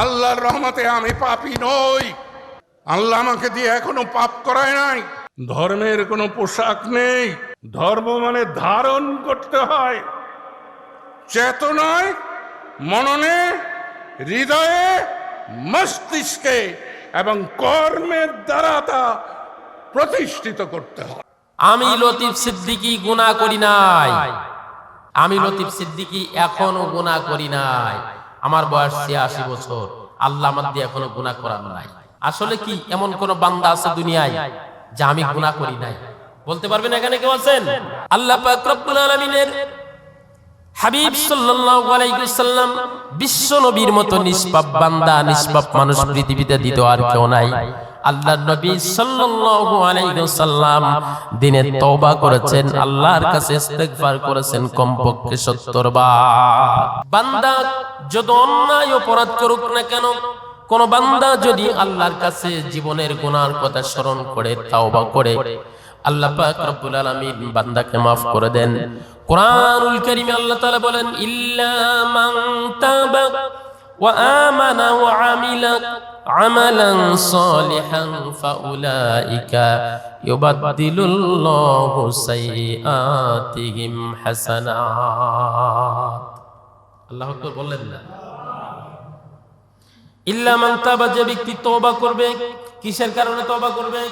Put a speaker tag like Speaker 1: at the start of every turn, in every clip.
Speaker 1: আল্লাহর রহমতে আমি পাপি নই। আল্লাহ আমাকে দিয়ে এখনও পাপ করায় নাই। ধর্মের কোনো পোশাক নেই। ধর্ম মানে ধারণ করতে হয়। চেতনায়, মননে, হৃদয়ে, মস্তিষ্কে এবং কর্মের দ্বারা তা প্রতিষ্ঠিত করতে হয়।
Speaker 2: আমি লতিফ সিদ্দিকি গুনাহ করি নাই। আমি লতিফ সিদ্দিকি এখনও গুনাহ করি নাই। আমার বয়স ছিয়াশি বছর। আল্লাহ আমার দিয়ে এখনও গুনাহ করার নাই। আসলে কি, এমন কোন বান্দা আছে দুনিয়ায় যে আমি গুনাহ করি নাই? বলতে পারবেন এখানে কেউ আছেন? আল্লাহ পৃথিবীতে আর আল্লাহ করেছেন, আল্লাহর কমপক্ষে 70 বার। বান্দা যত অন্যায় অপরাধ করুক না কেন, কোন বান্দা যদি আল্লাহর কাছে জীবনের গুনার কথা স্মরণ করে, তাওবা করে, আল্লাহ পাক রব্বুল বান্দাকে maaf করে দেন। কোরআনুল আল্লাহ তাআলা বলেন, ইল্লা মান তাবা ওয়া আমানা ওয়া আমিলা আমালান সালিহান ফাউলাইকা আল্লাহ আকবর বললেন না। ইল্লা মান তাবা, যে ব্যক্তি তওবা করবে, কিসের কারণে তওবা করবে?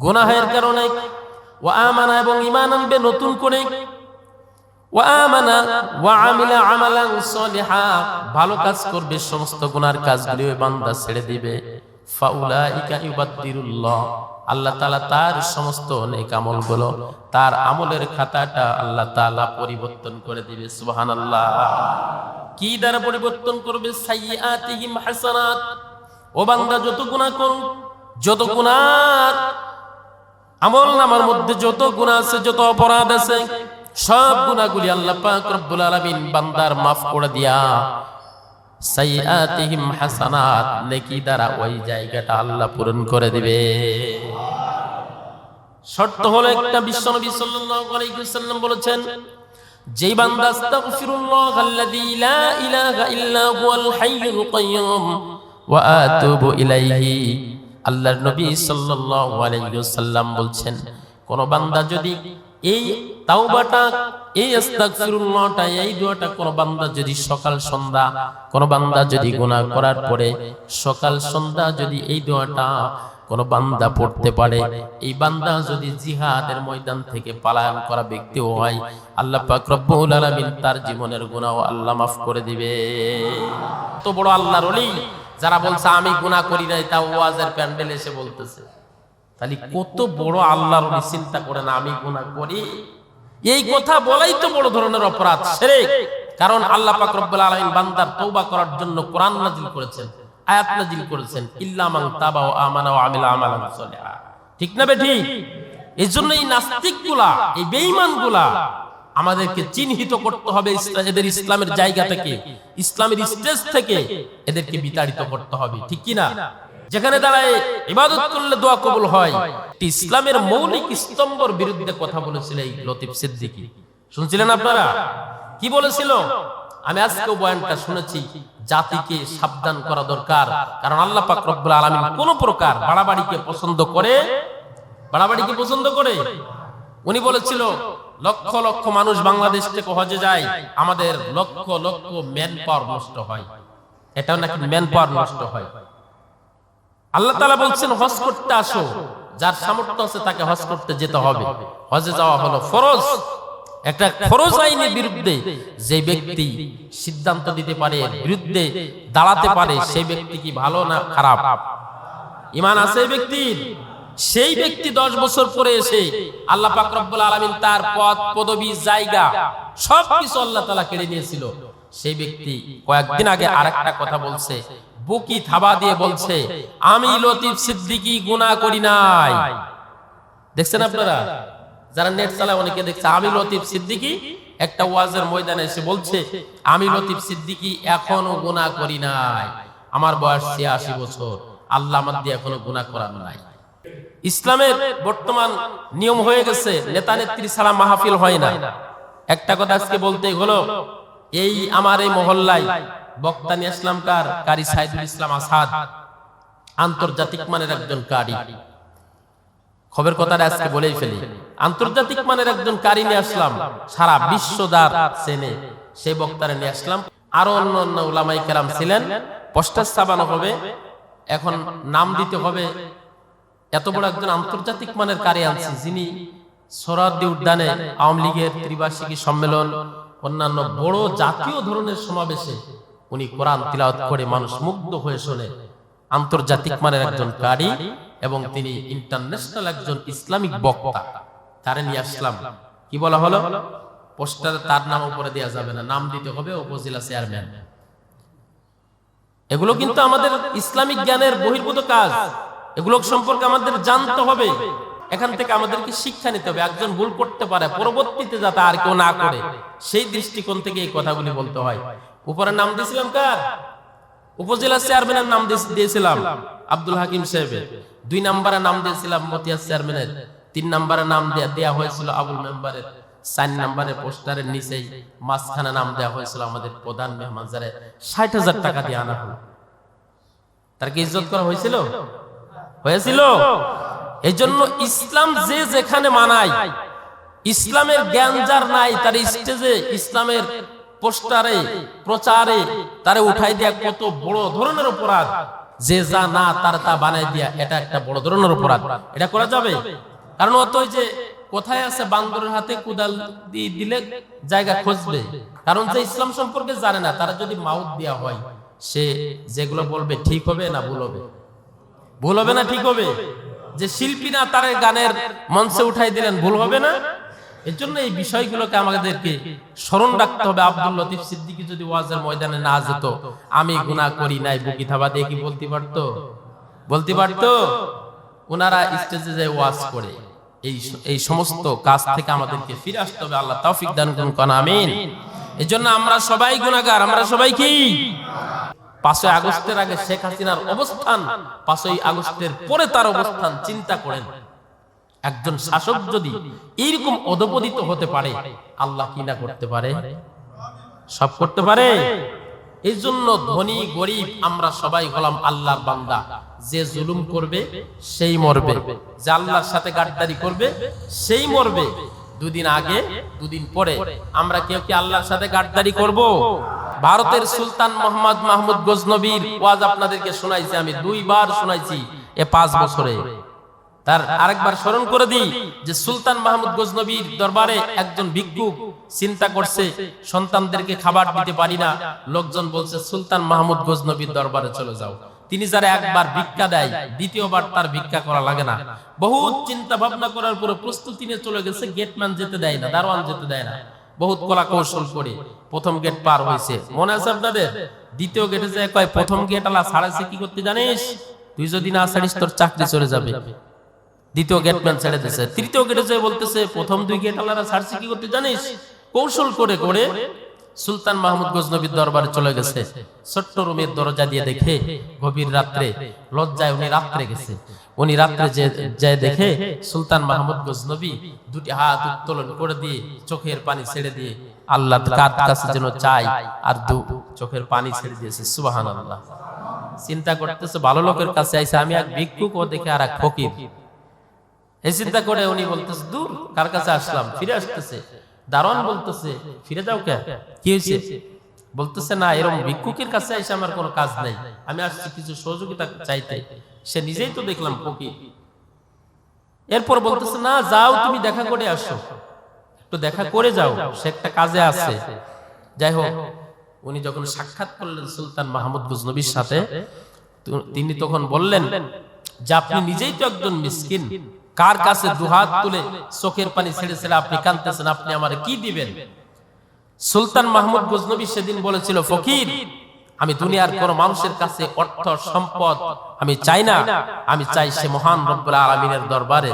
Speaker 2: গুনাহের কারণে। ওয়া আমানা, এবং ঈমান আনবে নতুন করে। ওয়া আমানা, ওয়া আমিলা আমালান সলিহা, ভালো কাজ করবে, সমস্ত গুনার কাজগুলি বান্দা ছেড়ে দিবে। আল্লাহ তাআলা তার সমস্ত নেক আমলগুলো, তার আমলের খাতাটা আল্লাহ তাআলা পরিবর্তন করে দিবে, সুবহানাল্লাহ। কি দ্বারা পরিবর্তন করবে? ও বান্দা, যত গুনাহ করুক, যত গুনার আমল নামার মধ্যে যত গুনাহ আছে, যত অপরাধ আছে, সব গুনাহগুলি আল্লাহ পাক রব্বুল আলামিন বান্দার maaf করে দিয়া সাইয়াতিহিম হাসানাত, নেকি দ্বারা ওই জায়গাটা আল্লাহ পূরণ করে দিবে। শর্ত হলো একটা বিশ্বনবী সাল্লাল্লাহু আলাইহি ওয়াসাল্লাম বলেছেন, যেই বান্দা আস্তাগফিরুল্লাহ আল্লাযী লা ইলাহা ইল্লা হুয়াল হাইয়ুল কাইয়্যুম, ওয়া আতুবু ইলাইহি। আল্লাহর নবী সাল্লাল্লাহু আলাইহি ওয়াসাল্লাম বলছেন, কোন বান্দা যদি এই তাওবাটা, এই আস্তাগফিরুল্লাহটা, এই দোয়াটা কোন বান্দা যদি সকাল সন্ধ্যা, কোন বান্দা যদি গুনাহ করার পরে সকাল সন্ধ্যা যদি এই দোয়াটা কোন বান্দা পড়তে পারে, এই বান্দা যদি জিহাদের ময়দান থেকে পালায়ন করা ব্যক্তিও হয়, আল্লাহ পাক রব্বুল আলামিন তার জীবনের গুনাহ আল্লাহ মাফ করে দিবে। তো বড় আল্লাহর ওলি, যারা বলছে, আমি গুনাহ করি নাই তা ওয়াজের প্যান্ডেল এসে বলতেছে। তাহলে কত বড় আল্লাহর ওলি চিন্তা করে না আমি গুনাহ করি? এই কথা বলাই তো বড় ধরনের অপরাধ শিরক কারণ আল্লাহ পাক রব্বুল আলামিন বান্দার তওবা করার জন্য কোরআন নাজিল করেছেন আয়াত নাজিল করেছেন ইল্লা মান তাবা ওয়া আমানা ওয়া আমিলা আমালান সালিহা। ঠিক না বেঠি এজন্য এই নাস্তিকগুলা এই বেঈমানগুলা আমাদেরকে চিহ্নিত করতে হবে এদের ইসলামের জায়গা থেকে ইসলামের স্টেজ থেকে এদেরকে বিতাড়িত করতে হবে ঠিক কি না যেখানে দাঁড়ায় ইবাদত করলে দোয়া কবুল হয়। ইসলামের মৌলিক স্তম্ভর বিরুদ্ধে কথা বলেছিল এই লতিফ সিদ্দিকী। শুনছিলেন আপনারা? কি বলেছিল? আমি আজকেও বয়ানটা শুনেছি, জাতিকে সাবধান করা দরকার। কারণ আল্লাহ পাক রব্বুল আলামিন কোন প্রকার বাড়াবাড়িকে পছন্দ করে, বাড়াবাড়িকে পছন্দ করে? উনি বলেছিল, লক্ষ লক্ষ মানুষ বাংলাদেশ থেকে হজে যায়, আমাদের লক্ষ লক্ষ ম্যান পাওয়ার নষ্ট হয়। এটাও নাকি ম্যান পাওয়ার নষ্ট হয়। আল্লাহ তালা বলছেন, হজ করতে আসো। যার সামর্থ্য আছে তাকে হজ করতে যেতে হবে। হজে যাওয়া হলো ফরজ। একটা ফরজ আইনের বিরুদ্ধে যে ব্যক্তি সিদ্ধান্ত দিতে পারে, বিরুদ্ধে দাঁড়াতে পারে, সেই ব্যক্তি কি ভালো না খারাপ? ইমান আছে ব্যক্তির? সেই ব্যক্তি দশ বছর পরে এসে আল্লাহ পাক আলামিন তার পদ পদবি, জায়গা সব কিছু আল্লাহ তাআলা কেড়ে নিয়েছিল। সেই ব্যক্তি কয়েকদিন আগে আরেকটা কথা বলছে বুকি থাবা দিয়ে বলছে আমি লতিফ সিদ্দিকী গুনাহ করি নাই। দেখছেন আপনারা? যারা নেট চালায় অনেকে দেখছে আমি লতিফ সিদ্দিকী? একটা ওয়াজের ময়দানে এসে বলছে আমি লতিফ সিদ্দিকী এখনও গুনাহ করি নাই। আমার বয়স ছিয়াশি বছর। আল্লাহ আমার দিয়ে এখনও গুনাহ করার নাই। ইসলামের বর্তমান নিয়ম হয়ে গেছে নেতা নেত্রী ছাড়া মাহফিল হয় না। একটা কথা আজকে বলতে হলো এই আমার এই মহল্লায় বক্তা নিয়ে আসলাম কার? কারি সাইদুল ইসলাম আসাদ আন্তর্জাতিক মানের একজন কারি। খবর কথাটা আজকে বলেই ফেলি। আন্তর্জাতিক মানের একজন কারি নিয়ে আসলাম। সারা বিশ্ব বিশ্বদার চেনে সেই বক্তারে নিয়ে আসলাম। আরও অন্য অন্য উলামাই কেরাম ছিলেন। পোস্টার ছাপানো হবে। এখন নাম দিতে হবে। এত বড় একজন আন্তর্জাতিক মানের কারি আনছি যিনি সোহরাওয়ার্দী উদ্যানে আওয়ামী লীগের ত্রিবার্ষিকী সম্মেলন, অন্যান্য বড় জাতীয় ধরনের সমাবেশে উনি কোরআন তিলাওয়াত করে মানুষ মুগ্ধ হয়ে শোনে। আন্তর্জাতিক মানের একজন কারি এবং তিনি ইন্টারন্যাশনাল একজন ইসলামিক বক্তা। তারে নিয়ে আসলাম। কি বলা হলো? পোস্টারে তার নাম উপরে দেওয়া যাবে না। নাম দিতে হবে উপজেলা চেয়ারম্যান। এগুলো কিন্তু আমাদের ইসলামিক জ্ঞানের বহির্ভূত কাজ। এগুলো সম্পর্কে আমাদের জানতে হবে। এখান থেকে আমাদেরকে শিক্ষা নিতে হবে। একজন ভুল করতে পারে, পরবর্তীতে যাতে আর কেউ না করে, সেই দৃষ্টিকোণ থেকে এই কথাগুলি বলতে হয়। উপরে নাম দিয়েছিলাম কার? উপজেলা চেয়ারম্যানের নাম দিয়েছিলাম। আব্দুল হাকিম সাহেবের। দুই নম্বরে নাম দিয়েছিলাম মতিয়া চেয়ারম্যানের তিন নম্বরে নাম দেয়া হয়েছিল আবুল মেম্বারের। চার নম্বরে পোস্টারের নিচেই মাঝখানে নাম দেওয়া হয়েছিল আমাদের প্রধান মেহমান ষাট হাজার টাকা দিয়ে আনা হলো। তার কি ইজ্জত করা হয়েছিল? হয়েছিল। এই জন্য ইসলাম যে যেখানে মানায়, ইসলামের জ্ঞান যার নাই, তার স্টেজে ইসলামের পোস্টারে, প্রচারে, তারে উঠাই দেয়া কত বড় ধরনের অপরাধ। যে যা না, তার তা বানাই দিয়া, এটা একটা বড় ধরনের অপরাধ। এটা করা যাবে? কারণ অত যে কোথায় আছে বান্দরের হাতে কুদাল দিয়ে দিলে জায়গা খুঁজবে কারণ যে ইসলাম সম্পর্কে জানে না, তারা যদি মাউথ দেওয়া হয়, সে যেগুলো বলবে, ঠিক হবে না ভুল হবে? ভুল হবে না ঠিক হবে? যে শিল্পী না, তার গানের মঞ্চে উঠাই দিলেন, ভুল হবে না? এর জন্য এই বিষয়গুলোকে আমাদেরকে স্মরণ রাখতে হবে। আব্দুল লতিফ সিদ্দিকী যদি ওয়াজের ময়দানে না যেত, আমি গুনাহ করি নাই, বুকি থাবা দিয়ে কি বলতে পারতো? বলতে পারতো? ওনারা স্টেজে যায় ওয়াজ করে। এই এই সমস্ত কাজ থেকে আমাদেরকে ফিরে আসতে হবে। আল্লাহ তৌফিক দান করুন, কোন আমিন। এই জন্য আমরা সবাই গুনাহগার। আমরা সবাই কি? পাঁচই আগস্টের আগে শেখ হাসিনার অবস্থান, পাঁচই আগস্টের পরে তার অবস্থান, চিন্তা করেন। একজন শাসক যদি এইরকম অধপতিত হতে পারে, আল্লাহ কি না করতে পারে? সব করতে পারে। এই জন্য ধনী, গরিব আমরা সবাই হলাম আল্লাহর বান্দা। যে জুলুম করবে, সেই মরবে। যে আল্লাহর সাথে গাদ্দারি করবে, সেই মরবে। দুদিন আগে, দুদিন পরে আমরা কেউ কি আল্লাহর সাথে গাদ্দারি করব? ভারতের সুলতান মোহাম্মদ মাহমুদ গজনবীর ওয়াজ আপনাদেরকে শোনাইছি, আমি দুইবার শোনাইছি এ পাঁচ বছরে। তার আরেকবার স্মরণ করে দিই যে সুলতান মাহমুদ গজনবীর দরবারে একজন ভিক্ষুক চিন্তা করছে, সন্তানদেরকে খাবার দিতে পারি না। লোকজন বলছে, সুলতান মাহমুদ গজনবীর দরবারে চলে যাও। তিনি যারা একবার ভিক্ষা দেয়, দ্বিতীয়বার তার ভিক্ষা করা লাগে না। বহুত চিন্তা ভাবনা করার পরে প্রস্তুতি নিয়ে চলে গেছে, গেটম্যান যেতে দেয় না, দারোয়ান যেতে দেয় না। বহুত কলা কৌশল করে প্রথম গেট পার হয়েছে। মনে আছে আপনাদের? দ্বিতীয় গেটে যায় কয়, প্রথম গেট আলা ছাড়াছে কি করতে জানিস? তুই যদি না ছাড়িস, তোর চাকরি চলে যাবে। দ্বিতীয় গেটম্যান ছেড়ে দিয়েছে তৃতীয় গেটে যে বলতেছে প্রথম দুই গেট আলাদা ছাড়ছে কি করতে জানিস? কৌশল করে করে সুলতান মাহমুদ গজনবীর দরবারে চলে গেছে। ছোট্ট রুমের দরজা দিয়ে দেখে গভীর রাত্রে লজ্জায় উনি রাত্রে গেছে। উনি রাত্রে যে যায় দেখে সুলতান মাহমুদ গজনবী দুটি হাত উত্তোলন করে দিয়ে চোখের পানি ছেড়ে দিয়ে আল্লাহ কার কাছে যেন চাই আর দু চোখের পানি ছেড়ে দিয়েছে। সুবাহান আল্লাহ চিন্তা করতেছে ভালো লোকের কাছে আইসে আমি এক ভিক্ষুক ও দেখে আর এক ফকির। এই করে উনি বলতেছে, দূর, কার কাছে আসলাম? ফিরে আসতেছে। দারোয়ান বলতেছে, ফিরে যাও কে? কি হয়েছে? বলতেছে, না, এরকম ভিক্ষুকের কাছে এসে আমার কোনো কাজ নাই। আমি আসছি কিছু সহযোগিতা চাইতে। সে নিজেই তো দেখলাম ফকির। এরপর বলতেছে, না, যাও, তুমি দেখা করে আসো। একটু দেখা করে যাও, সে একটা কাজে আছে। যাই হোক, উনি যখন সাক্ষাৎ করলেন সুলতান মাহমুদ গুজনবীর সাথে তিনি তখন বললেন, যে, আপনি নিজেই তো একজন মিসকিন। কার কাছে দুহাত তুলে চোখের পানি ছেড়ে ছেড়ে আপনি কাঁদতেছেন আপনি আমার কি দিবেন? সুলতান মাহমুদ গজনবী সেদিন বলেছিল ফকির আমি দুনিয়ার কোন মানুষের কাছে অর্থ সম্পদ আমি চাই না। আমি চাই সে মহান রব্বুল আলমিনের দরবারে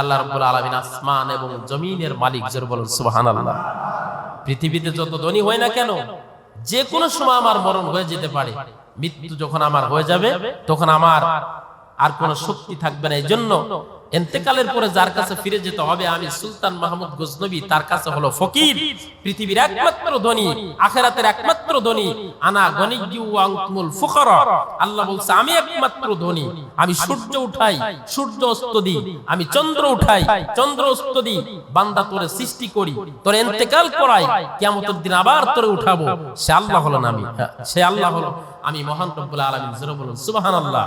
Speaker 2: আল্লাহ রব্বুল আলমিন আসমান এবং জমিনের মালিক জোর বলুন সুবাহান আল্লাহ পৃথিবীতে যত ধনী হয় না কেন যে কোনো সময় আমার মরণ হয়ে যেতে পারে। মৃত্যু যখন আমার হয়ে যাবে তখন আমার আর কোনো শক্তি থাকবে না এই জন্য এন্তেকালের পরে যার কাছে ফিরে যেতে হবে আমি সুলতান মাহমুদ গজনবী, তার কাছে হলো ফকির। পৃথিবীর একমাত্র ধনী, আখেরাতের একমাত্র ধনী, আনা আনতুমুল ফুকারা। আল্লাহ বলছে, আমি একমাত্র ধনী, আমি সূর্য উঠাই, সূর্য অস্ত দিই, আমি চন্দ্র উঠাই, চন্দ্র অস্ত দিই, বান্দা তোরে সৃষ্টি করি, তোর এন্তেকাল করাই, কিয়ামতের দিন আবার তোরে উঠাবো। সে আল্লাহ হলো না আমি সে আল্লাহ হলো। আমি মহান রব্বুল আলামিন জোরে বলুন, সুবহানাল্লাহ।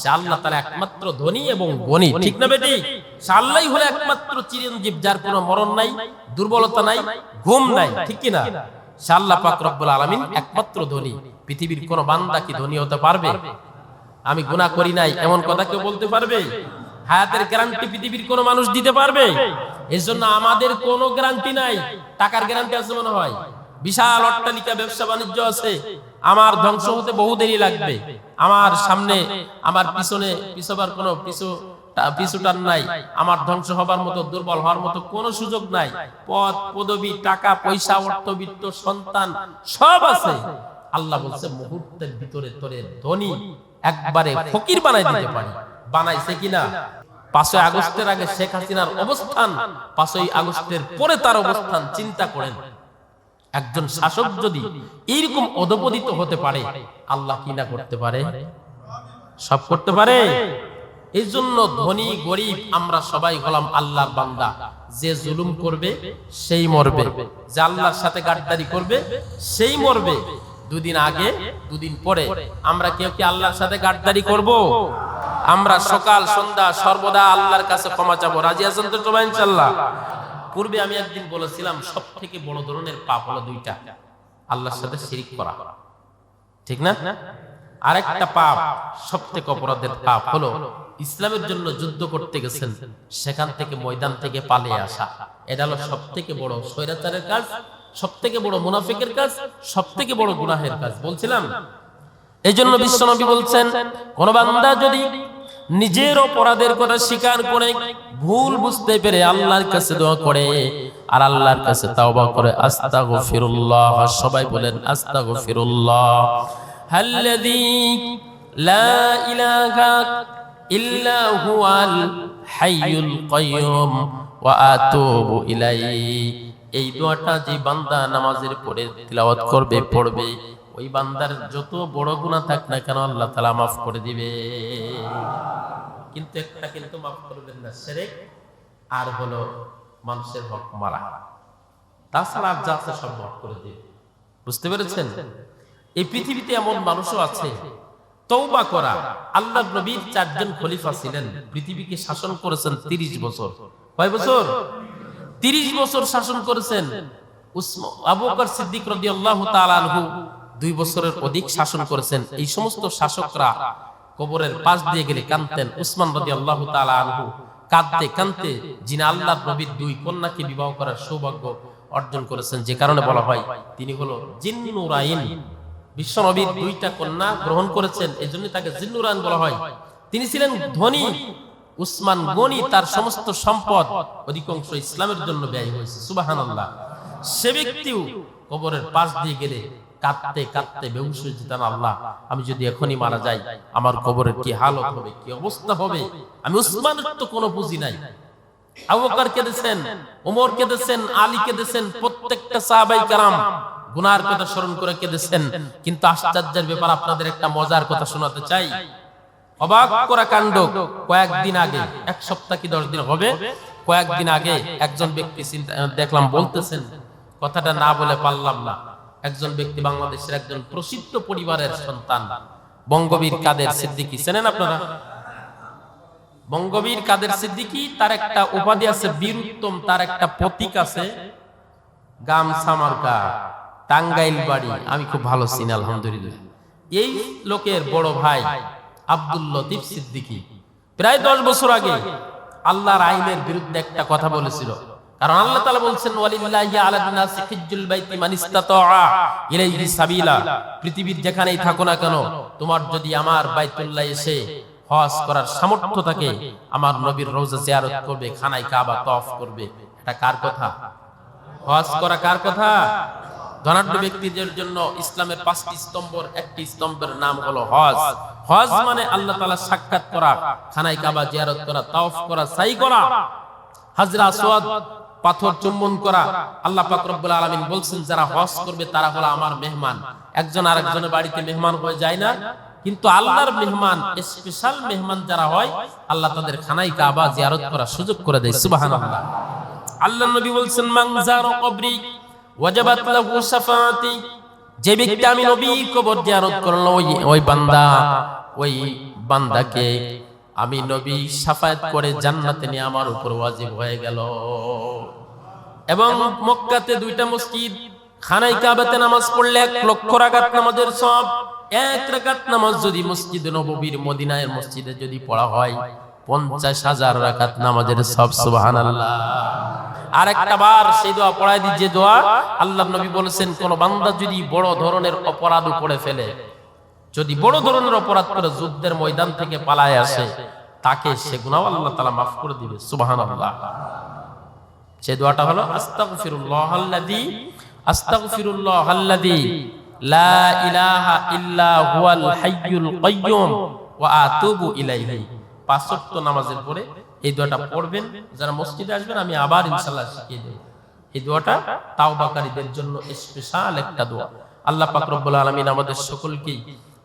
Speaker 2: সে আল্লাহ তার একমাত্র ধনী এবং গণী, ঠিক না বেটি? সে আল্লাহই হলো একমাত্র চিরঞ্জীব যার কোনো মরণ নাই, দুর্বলতা নাই, ঘুম নাই, ঠিক কি না? সে আল্লাহ পাক রব্বুল আলামিন একমাত্র ধনী। পৃথিবীর কোন বান্দা কি ধনী হতে পারবে? আমি গুনাহ করি নাই, এমন কথা কেউ বলতে পারবে? হায়াতের গ্যারান্টি পৃথিবীর কোন মানুষ দিতে পারবে? এর জন্য আমাদের কোনো গ্যারান্টি নাই। টাকার গ্যারান্টি আছে মনে হয়? বিশাল অট্টালিকা ব্যবসা বাণিজ্য আছে। আমার ধ্বংস হতে বহু দেরি লাগবে। আমার সামনে, আমার পিছনে পিছবার কোনো পিছু পিছুটান নাই। আমার ধ্বংস হবার মতো, দুর্বল হওয়ার মতো কোনো সুযোগ নাই। পদ টাকা, পয়সা, অর্থবিত্ত, সন্তান, সব আছে। আল্লাহ বলছে, মুহূর্তের ভিতরে তোরে ধনী একবারে ফকির বানাই দিতে পারি। বানাইছে কিনা? পাঁচই আগস্টের আগে শেখ হাসিনার অবস্থান, পাঁচই আগস্টের পরে তার অবস্থান, চিন্তা করেন। একজন শাসক যদি এইরকম অধপতিত হতে পারে, আল্লাহ কি না করতে পারে? সব করতে পারে। এই জন্য ধনী, গরিব আমরা সবাই হলাম আল্লাহর বান্দা। যে জুলুম করবে, সেই মরবে। যে আল্লাহর সাথে গাদ্দারি করবে, সেই মরবে। দুদিন আগে, দুদিন পরে আমরা কেউ কি আল্লাহর সাথে গাদ্দারি করব? আমরা সকাল, সন্ধ্যা সর্বদা আল্লাহর কাছে ক্ষমা চাবো। রাজি আছেন তো সবাই ইনশাল্লাহ পূর্বে আমি একদিন বলেছিলাম সব থেকে বড় ধরনের পাপ হলো দুইটা। আল্লাহর সাথে শিরিক করা। ঠিক না? আরেকটা পাপ সব থেকে অপরাধের পাপ হলো ইসলামের জন্য যুদ্ধ করতে গেছেন, সেখান থেকে ময়দান থেকে পালিয়ে আসা। এটা হলো সব থেকে বড় স্বৈরাচারের কাজ সব থেকে বড় মুনাফিকের কাজ সব থেকে বড় গুনাহের কাজ। বলছিলাম? এই জন্য বিশ্বনবী বলছেন, কোন বান্দা যদি নিজের অপরাধের কথা স্বীকার করে ভুল বুঝতে পেরে আল্লাহর কাছে দোয়া করে। আর আল্লাহর কাছে তাওবা করে, আস্তাগফিরুল্লাহ। সবাই বলেন, আস্তাগফিরুল্লাহ। হাল্লাযী লা ইলাহা ইল্লা হুয়াল হাইয়ুল কাইয়ুম ওয়া আতুবু ইলাইহি। এই দোয়াটা যে বান্দা নামাজের পরে তিলাওয়াত করবে, পড়বে ওই বান্দার যত বড় গুনাহ থাক না কেন আল্লাহ তাআলা মাফ করে দিবে। কিন্তু একটা কিন্তু মাফ করবেন না শিরক আর হলো মানুষের হক মারা। তাছাড়া আর যা সব মাফ করে দিবে। বুঝতে পেরেছেন? এই পৃথিবীতে এমন মানুষও আছে তৌবা করা। আল্লাহ নবীর চারজন খলিফা ছিলেন, পৃথিবীকে শাসন করেছেন তিরিশ বছর। কয় বছর? তিরিশ বছর শাসন করেছেন। আবু সিদ্দিক রাদিয়াল্লাহু তাআলা দুই বছরের অধিক শাসন করেছেন। এই সমস্ত শাসকরা কবরের পাশ দিয়ে গেলে কানতেন উসমান রাদিয়াল্লাহু তাআলা আনহু কাঁদতে কাঁদতে যিনি আল্লাহর নবীর দুই কন্যাকে বিবাহ করার সৌভাগ্য অর্জন করেছেন, যে কারণে বলা হয় তিনি হলো জিন্নুরাইন। বিশ্ব নবীর দুইটা কন্যা গ্রহণ করেছেন এই জন্য তাকে বলা হয়। তিনি ছিলেন ধনী। উসমান গনি তার সমস্ত সম্পদ অধিকাংশ ইসলামের জন্য ব্যয় হয়েছে। সুবাহানাল্লাহ। সে ব্যক্তিও কবরের পাশ দিয়ে গেলে কাঁদতে কাঁদতে হয়ে যেতেন আল্লাহ। আমি যদি এখনই মারা যাই, আমার কবরের কি হালত হবে, কি অবস্থা হবে? আমি উসমানের তো কোনো পুঁজি নাই। আশ্চর্যের ব্যাপার, আপনাদের একটা মজার কথা শোনাতে চাই। অবাক করা কাণ্ড, কয়েকদিন আগে, এক সপ্তাহ কি দশ দিন হবে? কয়েকদিন আগে একজন ব্যক্তি দেখলাম বলতেছেন, কথাটা না বলে পারলাম না। একজন ব্যক্তি বাংলাদেশের একজন প্রসিদ্ধ পরিবারের সন্তান। বঙ্গবীর কাদের সিদ্দিকী, চেনেন আপনারা? বঙ্গবীর কাদের সিদ্দিকি, তার একটা উপাধি আছে বীর উত্তম তার একটা প্রতীক আছে গাম মার্কা, টাঙ্গাইল বাড়ি। আমি খুব ভালো চিনি, আলহামদুলিল্লাহ। এই লোকের বড় ভাই আব্দুল লতিফ সিদ্দিকি। প্রায় দশ বছর আগে আল্লাহর আইনের বিরুদ্ধে একটা কথা বলেছিল। কারণ আল্লাহ বলছেন পৃথিবীর যেখানেই থাকো না কেন, তোমার যদি আমার বাইতুল্লাহ এসে হজ করার সামর্থ্য থাকে, আমার নবীর রওজা জিয়ারত করবে, খানায় কাবা তওয়াফ করবে। এটা কার কথা? হজ করা কার কথা? ধনাঢ্য ব্যক্তিদের জন্য ইসলামের পাঁচটি স্তম্ভর একটি স্তম্ভের নাম হলো হজ। হজ মানে আল্লাহ তাআলা সাক্ষাৎ করা খানাই কাবা জিয়ারত করা তাওফ করা সাই করা। হাজরা পাথর চুম্বন করা, আল্লাহ পাক রব্বুল আলামিন বলছেন, যারা হজ করবে তারা হলো আমার মেহমান। একজন আরেকজনের বাড়িতে মেহমান হয়ে যায় না, কিন্তু আল্লাহর মেহমান স্পেশাল মেহমান যারা হয়, আল্লাহ তাদের খানাই কাবা জিয়ারত করার সুযোগ করে দেয়, সুবহানাল্লাহ। আল্লাহ নবী বলছেন যারা কবরি, ওয়াজাবাত লাহু শাফাআতি যে ব্যক্তি আমি নবীর কবর জিয়ারত করল ওই ওই বান্দা, ওই বান্দাকে আমি নবী সাফায়াত করে জান্নাতে নিয়ে আমার উপর ওয়াজিব হয়ে গেল। এবং মক্কাতে দুইটা মসজিদ খানাই কাবাতে নামাজ পড়লে এক লক্ষ রাকাত নামাজের সব এক রাকাত নামাজ যদি মসজিদ নববীর মদিনায়, মসজিদে যদি পড়া হয়, পঞ্চাশ হাজার রাকাত নামাজের সব সুবহানাল্লাহ। আর একটা বার সেই দোয়া পড়াই দি যে দোয়া আল্লাহ নবী বলেছেন, কোন বান্দা যদি বড় ধরনের অপরাধ করে ফেলে যদি বড় ধরনের অপরাধ করে যুদ্ধের ময়দান থেকে পালায় আসে, তাকে সে গুনাহ আল্লাহ তাআলা মাফ করে দিবে। সুবহানাল্লাহ। সেই দোয়াটা হলো, আস্তাগফিরুল্লাহ আল্লাযী আস্তাগফিরুল্লাহ আল্লাযী, লা ইলাহা ইল্লা হুয়াল হাইয়ুল কাইয়্যুম, ওয়া আতুবু ইলাইহি। পাঁচ ওয়াক্ত নামাজের পরে এই দোয়াটা পড়বেন। যারা মসজিদে আসবেন, আমি আবার ইনশাআল্লাহ শিখিয়ে দেব। এই দোয়াটা তাওবাকারীদের জন্য স্পেশাল একটা দোয়া। আল্লাহ পাক রব্বুল আলামিন আমাদের সকলকেই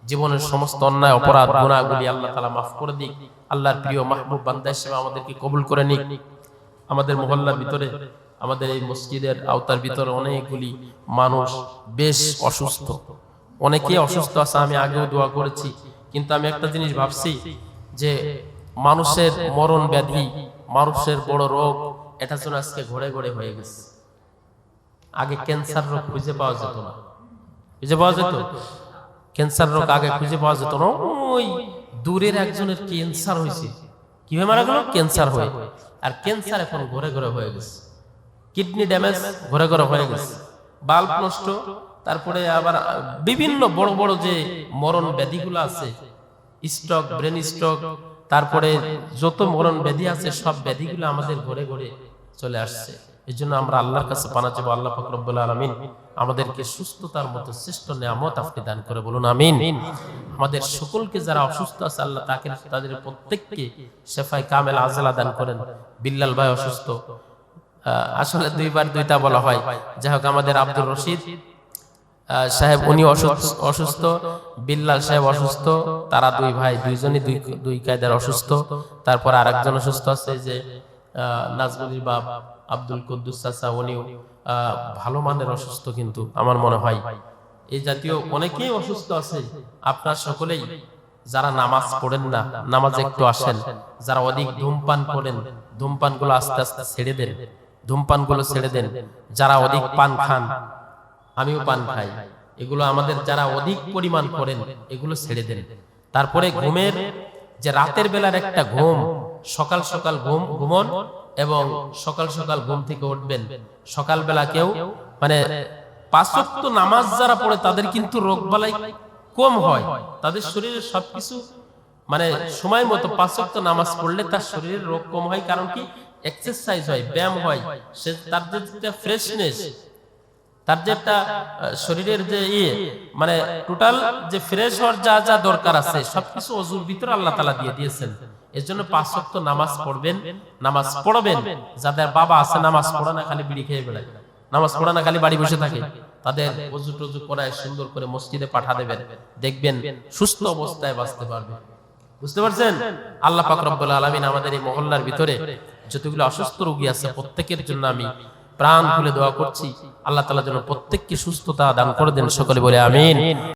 Speaker 2: জীবনের সমস্ত অন্যায়, অপরাধ, গুনাহগুলি আল্লাহ তালা মাফ করে দিক। আল্লাহর প্রিয় মাহবুব বান্দা হিসেবে আমাদেরকে কবুল করে নিক। আমাদের মহল্লার ভিতরে, আমাদের এই মসজিদের আওতার ভিতরে অনেকগুলি মানুষ বেশ অসুস্থ। অনেকেই অসুস্থ আছে, আমি আগেও দোয়া করেছি। কিন্তু আমি একটা জিনিস ভাবছি যে মানুষের মরণ ব্যাধি, মানুষের বড় রোগ, এটা যেন আজকে ঘরে ঘরে হয়ে গেছে। আগে ক্যান্সার রোগ খুঁজে পাওয়া যেত না। খুঁজে পাওয়া যেত? ক্যান্সার রোগ আগে খুঁজে পাওয়া যেত না। ওই দূরের একজনের ক্যান্সার হয়েছে। কীভাবে মারা গেল? ক্যান্সার হয়ে। আর ক্যান্সার এখন ঘরে ঘরে হয়ে গেছে। কিডনি ড্যামেজ ঘরে ঘরে হয়ে গেছে। বাল্ব নষ্ট। তারপরে আবার বিভিন্ন বড় বড় যে মরণ ব্যাধিগুলো আছে স্ট্রোক ব্রেন স্ট্রোক তারপরে যত মরণ ব্যাধি আছে, সব ব্যাধিগুলো আমাদের ঘরে ঘরে চলে আসছে। এই জন্য আমরা আল্লাহর কাছে পানা চাবো আল্লাহ ফকরবুল আলমিন আমাদেরকে সুস্থতার মতো শ্রেষ্ঠ নিয়ামত আপনি দান করে বলুন, আমিন। আমাদের সকলকে যারা অসুস্থ আছে, আল্লাহ তাকে তাদের প্রত্যেককে শেফাই কামেল আজলা দান করেন। বিল্লাল ভাই অসুস্থ। আসলে দুইবার দুইটা বলা হয়। যাই হোক, আমাদের আব্দুর রশিদ সাহেব উনি অসুস্থ বিল্লাল সাহেব অসুস্থ। তারা দুই ভাই দুইজনই দুই দুই কায়দার অসুস্থ। তারপর আরেকজন অসুস্থ আছে যে নাজমুলির বাপ। আব্দুল কুদ্দুস চাচা উনিও ভালো মানের অসুস্থ কিন্তু আমার মনে হয়। এই জাতীয় অনেকেই অসুস্থ আছে। আপনার সকলেই যারা নামাজ পড়েন না, নামাজে একটু আসেন। যারা অধিক ধূমপান করেন ধূমপানগুলো আস্তে আস্তে ছেড়ে দেন ধূমপানগুলো ছেড়ে দেন। যারা অধিক পান খান, আমিও পান খাই। এগুলো আমাদের যারা অধিক পরিমাণ করেন, এগুলো ছেড়ে দেন। তারপরে ঘুমের যে রাতের বেলার একটা ঘুম, সকাল সকাল ঘুম, ঘুমন এবং সকাল সকাল ঘুম থেকে উঠবেন। সকালবেলা কেউ মানে পাঁচক্ত নামাজ যারা পড়ে, তাদের কিন্তু রোগ বালাই কম হয়। তাদের শরীরের সবকিছু মানে সময় মতো পাঁচক্ত নামাজ পড়লে তার শরীরের রোগ কম হয়। কারণ কি? এক্সারসাইজ হয়, ব্যায়াম হয়, সে তার যে ফ্রেশনেস তার যে একটা শরীরের যে ইয়ে মানে টোটাল যে ফ্রেশ হওয়ার যা যা দরকার আছে, সবকিছু অজুর ভিতরে আল্লাহ তালা দিয়ে দিয়েছেন। এর জন্য পাঁচ ওয়াক্ত নামাজ পড়বেন নামাজ পড়বেন। যাদের বাবা আছে নামাজ পড়ে না, খালি বিড়ি খেয়ে বেড়ায়। নামাজ পড়ে না, খালি বাড়ি বসে থাকে। তাদের অজু টজু করায় সুন্দর করে মসজিদে পাঠা দেবেন। দেখবেন সুস্থ অবস্থায় বাঁচতে পারবে। বুঝতে পারছেন? আল্লাহ পাক রব্বুল আলামিন আমাদের এই মহল্লার ভিতরে যতগুলো অসুস্থ রোগী আছে, প্রত্যেকের জন্য আমি প্রাণ খুলে দোয়া করছি। আল্লাহ তালা যেন প্রত্যেককে সুস্থতা দান করে দেন। সকলে বলে আমিন।